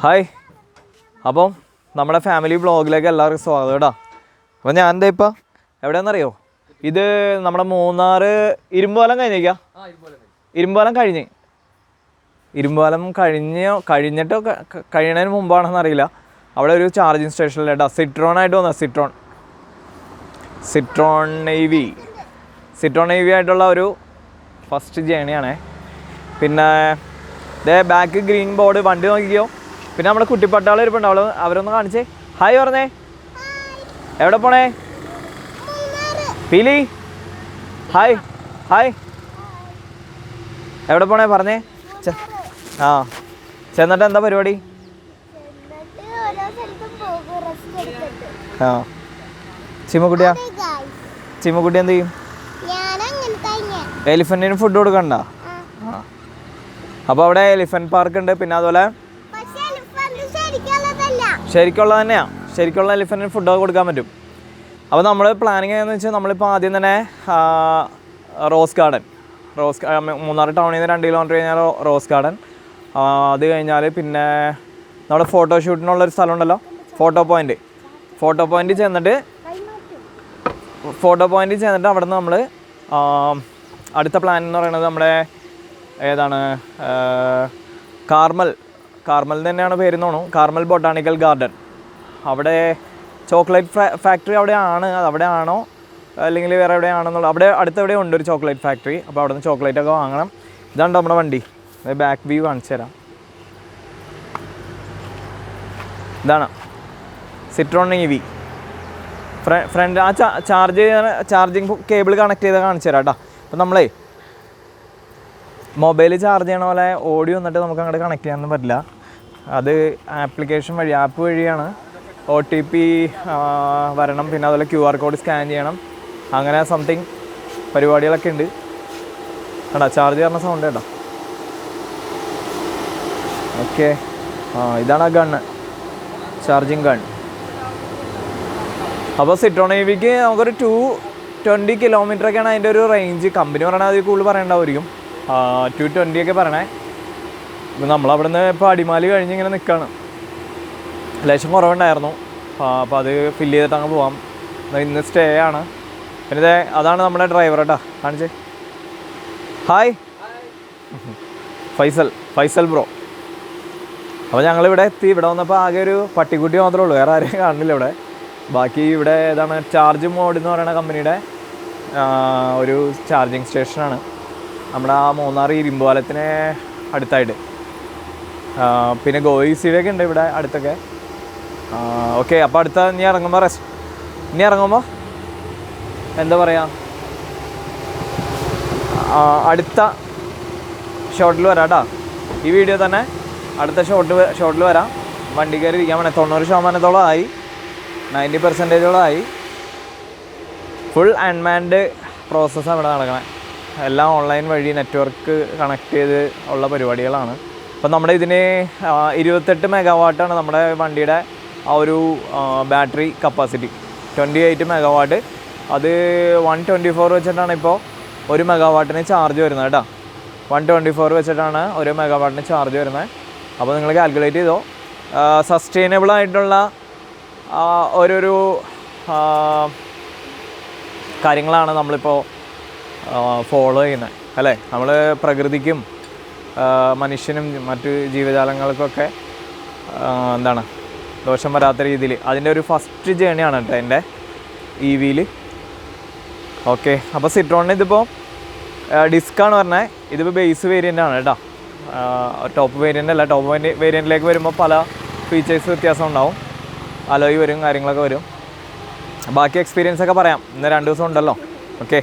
Hi. അപ്പം നമ്മുടെ family വ്ളോഗിലേക്ക് എല്ലാവർക്കും സ്വാഗതം കേട്ടോ. അപ്പം ഞാൻ എന്താ ഇപ്പം? എവിടെയാണെന്നറിയോ? ഇത് നമ്മുടെ മൂന്നാർ ഇരുമ്പുപാലം കഴിഞ്ഞേക്കാം ഇരുമ്പുപാലം കഴിഞ്ഞ്. ഇരുമ്പുപാലം കഴിഞ്ഞോ. കഴിഞ്ഞിട്ടോ കഴിയണതിന് മുമ്പാണെന്ന് അറിയില്ല. അവിടെ ഒരു ചാർജിങ് സ്റ്റേഷനിൽ കേട്ടോ. സിട്രോൺ ആയിട്ട് വന്ന സിട്രോൺ സിട്രോൺ നെയ്വി സിട്രോൺ നെയ്വി ആയിട്ടുള്ള ഒരു ഫസ്റ്റ് ജേണിയാണേ പിന്നെ ദേ ബാക്ക് ഗ്രീൻ ബോർഡ് വണ്ടി നോക്കിക്കോ. പിന്നെ നമ്മുടെ കുട്ടിപ്പട്ടാളം ഇരിപ്പുണ്ട് അവൾ അവരൊന്ന് കാണിച്ചേ. ഹായ് പറഞ്ഞേ. എവിടെ പോണേ? പിലി. ഹായ് ഹായ് എവിടെ പോണേ പറഞ്ഞേ? ആ. ചെന്നിട്ട് എന്താ പരിപാടി? ആ. ചിമ്മക്കുട്ടിയാ ചിമ്മക്കുട്ടി എന്ത് ചെയ്യും? എലിഫന്റിന് ഫുഡ് കൊടുക്കണ്ട. അപ്പോൾ അവിടെ എലിഫന്റ് പാർക്ക് ഉണ്ട്. പിന്നെ അതുപോലെ ശരിക്കുള്ള തന്നെയാണ് ശരിക്കുള്ള എലിഫന്റിന് ഫുഡൊക്കെ കൊടുക്കാൻ പറ്റും. അപ്പോൾ നമ്മൾ പ്ലാനിങ് എന്ന് വെച്ചാൽ നമ്മളിപ്പോൾ ആദ്യം തന്നെ റോസ് ഗാർഡൻ റോസ് മൂന്നാർ ടൗണിൽ നിന്ന് രണ്ട് കിലോമീറ്റർ കഴിഞ്ഞാൽ റോസ് ഗാർഡൻ അത് കഴിഞ്ഞാൽ പിന്നെ നമ്മുടെ ഫോട്ടോഷൂട്ടിനുള്ളൊരു സ്ഥലമുണ്ടല്ലോ ഫോട്ടോ പോയിന്റ് ഫോട്ടോ പോയിന്റ് ചെന്നിട്ട് ഫോട്ടോ പോയിന്റ് ചെന്നിട്ട് അവിടെ നിന്ന് നമ്മൾ അടുത്ത പ്ലാൻ എന്ന് പറയുന്നത് നമ്മുടെ ഏതാണ് കാർമൽ കാർമൽ തന്നെയാണ് പേര് തോന്നും കാർമൽ ബൊട്ടാണിക്കൽ ഗാർഡൻ അവിടെ ചോക്ലേറ്റ് ഫാക്ടറി അവിടെയാണ്. അവിടെ ആണോ അല്ലെങ്കിൽ വേറെ എവിടെയാണെന്നുള്ള അവിടെ അടുത്ത് എവിടെ ഉണ്ട് ഒരു ചോക്ലേറ്റ് ഫാക്ടറി അപ്പോൾ അവിടെ നിന്ന് ചോക്ലേറ്റ് ഒക്കെ വാങ്ങണം. ഇതാണ് നമ്മുടെ വണ്ടി? ബാക്ക് വ്യൂ കാണിച്ചു തരാം. ഇതാണ്. സിട്രോൺ ഇ ഫ്രണ്ട് ആ ചാർജ് ചാർജിങ് കേബിൾ കണക്ട് ചെയ്ത് കാണിച്ചു തരാം കേട്ടോ. അപ്പം നമ്മളേ മൊബൈൽ ചാർജ് ചെയ്യണ പോലെ ഓഡിയോ വന്നിട്ട് നമുക്ക് അങ്ങോട്ട് കണക്ട് ചെയ്യാനൊന്നും പറ്റില്ല. അത് ആപ്ലിക്കേഷൻ വഴി ആപ്പ് വഴിയാണ് ഒ ടി പി വരണം. പിന്നെ അതുപോലെ ക്യു ആർ കോഡ് സ്കാൻ ചെയ്യണം. അങ്ങനെ സംതിങ് പരിപാടികളൊക്കെ ഉണ്ട്. കേട്ടോ ചാർജ് ചെയ്യുന്ന സൗണ്ട് കേട്ടോ. ഓക്കെ ആ ഇതാണ് ആ ഗണ്ണ് ചാർജിങ് ഗൺ അപ്പോൾ സിട്രോൺ വിക്ക് നമുക്കൊരു ടു ട്വന്റി കിലോമീറ്റർ ഒക്കെയാണ് അതിന്റെ ഒരു റേഞ്ച് കമ്പനി പറയണത് അതിൽ കൂടുതൽ പറയണ്ടാവുമായിരിക്കും ടു ട്വന്റി ഒക്കെ പറയണേ. നമ്മളവിടെ നിന്ന് ഇപ്പോൾ അടിമാലി കഴിഞ്ഞ് ഇങ്ങനെ നിൽക്കുകയാണ് ലേശം കുറവുണ്ടായിരുന്നു. അപ്പോൾ അത് ഫില്ല് ചെയ്തിട്ട് അങ്ങ് പോവാം. ഇന്ന് സ്റ്റേ ആണ്. പിന്നെ ദേ അതാണ് നമ്മുടെ ഡ്രൈവർ കേട്ടോ കാണിച്ചേ. ഹായ് ഫൈസൽ ഫൈസൽ ബ്രോ അപ്പോൾ ഞങ്ങളിവിടെ എത്തി. ഇവിടെ വന്നപ്പോൾ ആകെ ഒരു പട്ടിക്കുട്ടി മാത്രമേ ഉള്ളൂ. വേറെ ആരെയും കാണുന്നില്ല ഇവിടെ. ബാക്കി ഇവിടെ ഏതാണ് ചാർജ് മോഡ് എന്ന് പറയുന്ന കമ്പനിയുടെ ഒരു ചാർജിങ് സ്റ്റേഷനാണ് നമ്മുടെ ആ മൂന്നാർ ഇരുമ്പുപാലത്തിന് അടുത്തായിട്ട്. പിന്നെ ഗോയിസിയുടെ ഉണ്ട് ഇവിടെ അടുത്തൊക്കെ. ഓക്കെ അപ്പോൾ അടുത്ത ഇനി ഇറങ്ങുമ്പോൾ റെസ്റ്റ് ഇനി ഇറങ്ങുമ്പോൾ എന്താ പറയുക അടുത്ത ഷോട്ടിൽ വരാം കേട്ടോ ഈ വീഡിയോ തന്നെ അടുത്ത ഷോട്ട് ഷോട്ടിൽ വരാം. വണ്ടി കയറി ഇരിക്കാൻ വേണേ തൊണ്ണൂറ് ശതമാനത്തോളം ആയി. നയന്റി പെർസെന്റേജോളം ആയി. ഫുൾ അൺമാൻഡ് പ്രോസസ്സാണ് ഇവിടെ നടക്കണേ. എല്ലാം ഓൺലൈൻ വഴി നെറ്റ്വർക്ക് കണക്ട് ചെയ്ത് ഉള്ള പരിപാടികളാണ്. അപ്പം നമ്മുടെ ഇതിന് ഇരുപത്തെട്ട് മെഗാവാട്ടാണ് നമ്മുടെ വണ്ടിയുടെ ആ ഒരു battery capacity. Twenty eight megawatt. അത് വൺ ട്വന്റി ഫോർ വെച്ചിട്ടാണ് ഇപ്പോൾ ഒരു മെഗാവാട്ടിന് ചാർജ് വരുന്നത് കേട്ടോ. വൺ ട്വന്റി ഫോർ വെച്ചിട്ടാണ് ഒരു മെഗാവാട്ടിന് ചാർജ് വരുന്നത്. അപ്പോൾ നിങ്ങൾ കാൽക്കുലേറ്റ് ചെയ്തോ. സസ്റ്റൈനബിൾ ആയിട്ടുള്ള ഒരു കാര്യങ്ങളാണ് നമ്മളിപ്പോൾ ഫോളോ ചെയ്യുന്നത്. അല്ലേ? നമ്മൾ പ്രകൃതിക്കും മനുഷ്യനും മറ്റു ജീവജാലങ്ങൾക്കൊക്കെ എന്താണ് ദോഷം വരാത്ത രീതിയിൽ. അതിന്റെ ഒരു ഫസ്റ്റ് ജേണിയാണ് കേട്ടോ എന്റെ ഇ വിയിൽ ഓക്കെ അപ്പോൾ സിട്രോണിന് ഇതിപ്പോൾ ഡിസ്ക്കാണ് പറഞ്ഞത് ഇതിപ്പോൾ ബേസ് വേരിയന്റ് ആണ് കേട്ടോ. ടോപ്പ് വേരിയന്റ് അല്ല ടോപ്പ് വേരിയന്റിലേക്ക് വരുമ്പോൾ പല ഫീച്ചേഴ്സ് വ്യത്യാസം ഉണ്ടാവും. അലോയ് വരും കാര്യങ്ങളൊക്കെ വരും. ബാക്കി എക്സ്പീരിയൻസ് ഒക്കെ പറയാം. ഇന്ന് രണ്ട് ദിവസം ഉണ്ടല്ലോ. ഓക്കെ